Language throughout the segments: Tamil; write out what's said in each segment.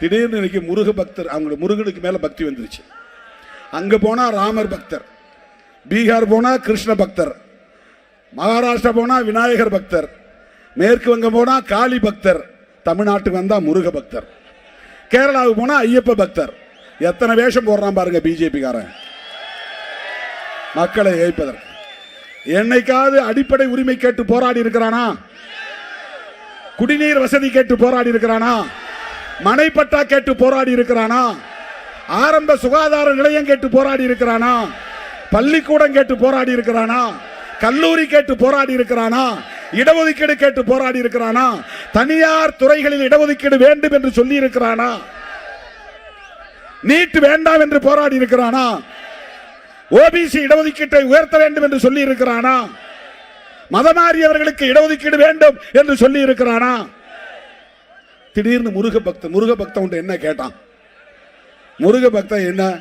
திடீர்னு இன்னைக்கு முருக பக்தர் அவங்களோட முருகனுக்கு மேலே பக்தி வந்துருச்சு. அங்கே போனால் ராமர் பக்தர் பீகார் போனால் கிருஷ்ண பக்தர் மகாராஷ்டிரா போனால் விநாயகர் பக்தர் மேற்கு வங்கம் போனால் காளி பக்தர் தமிழ்நாட்டுக்கு வந்தால் முருக பக்தர் கேரளாவுக்கு போனால் ஐயப்ப பக்தர். எத்தனை வேஷம் போடுறான் பாருங்க பிஜேபிக்காரன். மக்களை ஏய்ப்பதற்கு. என்னைக்காவது அடிப்படை உரிமை கேட்டு போராடி இருக்கிறானா? குடிநீர் வசதி கேட்டு போராடி இருக்கிறானா? மனைப்பட்டா கேட்டு போராடி இருக்கிறானா? ஆரம்ப சுகாதார நிலையம் கேட்டு போராடி இருக்கிறானா? பள்ளிக்கூடம் கேட்டு போராடி இருக்கிறானா? கல்லூரி கேட்டு போராடி இருக்கிறானா? இடஒதுக்கீடு கேட்டு போராடி இருக்கிறானா? தனியார் துறைகளில் இடஒதுக்கீடு வேண்டும் என்று சொல்லி இருக்கிறானா? நீட் வேண்டாம் என்று போராடி இருக்கிறானா? ஓபிசி இடஒதுக்கீட்டை உயர்த்த வேண்டும் என்று சொல்லி இருக்கிறானா? மதமாறியவர்களுக்கு இடஒதுக்கீடு வேண்டும் என்று சொல்லி இருக்கிறானா? திடீர்னு முருக பக்தன் முருக பக்தன் என்ன கேட்டான்? முருக பக்தன் என்ன?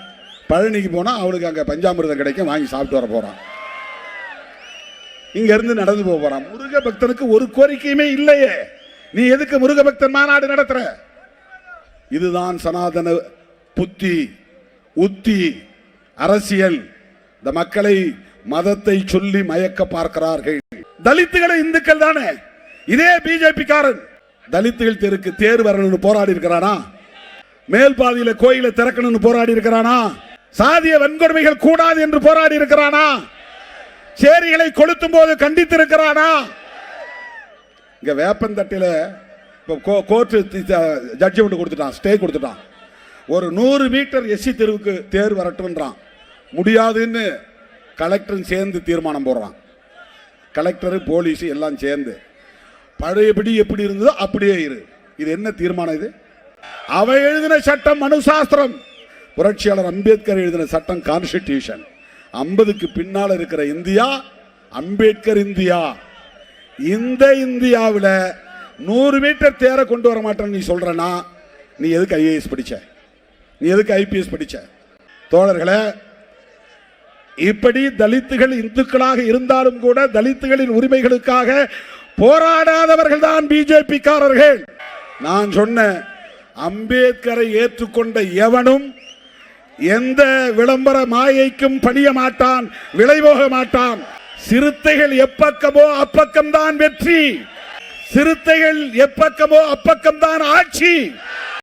பழனிக்கு போனால் அவளுக்கு அங்க பஞ்சாமிரதம் கிடைக்கும் வாங்கி சாப்பிட்டு வர போறான். இங்கேருந்து நடந்து போக போறான். முருக பக்தனுக்கு ஒரு கோரிக்கையுமே இல்லையே. நீ எதுக்கு முருக பக்தன் மாநாடு நடத்துற? இதுதான் சனாதன புத்தி உத்தி அரசியல். இந்த மக்களை மதத்தை சொல்லி மயக்க பார்க்கிறார்கள். தலித்துகளை இந்துக்கள் தானே. இதே பிஜேபி காரன் தலித்துகள் தெருக்கு தேர் வரணும்னு போராடி இருக்கிறானா? மேல் பாதியில கோயிலை திறக்கணும்னு போராடி இருக்கிறானா? சாதிய வன்கொடுமைகள் கூடாது என்று போராடி இருக்கிறானா? சேரிகளை கொளுத்தும் போது கண்டித்து இருக்கிறானா இங்க வேப்பந்தட்டில கோர்ட்டு ஜட்ஜ்மெண்ட் கொடுத்துட்டான் ஸ்டே கொடுத்துட்டான். ஒரு நூறு மீட்டர் எஸ்சி தெருவுக்கு தேர் வரட்டும்ன்றான். முடியாதுன்னு கலெக்டரும் சேர்ந்து தீர்மானம் போடுறான். கலெக்டரு போலீஸ் எல்லாம் சேர்ந்து. பழையபடி எப்படி இருந்ததோ அப்படியே இரு. இது என்ன தீர்மானம் இது? அவ எழுதின சட்டம் மனுசாஸ்திரம் புரட்சியாளர் அம்பேத்கர் எழுதின சட்டம் கான்ஸ்டிடியூஷன் ஐம்பதுக்கு பின்னால் இருக்கிற இந்தியா அம்பேத்கர் இந்தியா. இந்த இந்தியாவில் நூறு மீட்டர் தேர கொண்டு வர மாட்டேன்னு நீ சொல்றனா நீ எதுக்கு ஐஏஎஸ் படிச்ச? நீ எதுக்கு ஐபிஎஸ் படிச்ச? தோழர்களே இப்படி தலித்துகள் இந்துக்களாக இருந்தாலும் கூட தலித்துகளின் உரிமைகளுக்காக போராடாதவர்கள் தான் பிஜேபி காரர்கள் நான் சொன்ன அம்பேத்கரை ஏற்றுக்கொண்ட எவனும் எந்த விளம்பர மாயைக்கும் பணிய மாட்டான் விளைவோக மாட்டான். சிறுத்தைகள் எப்பக்கமோ அப்பக்கம்தான் வெற்றி. சிறுத்தைகள் எப்பக்கமோ அப்பக்கம்தான் ஆட்சி.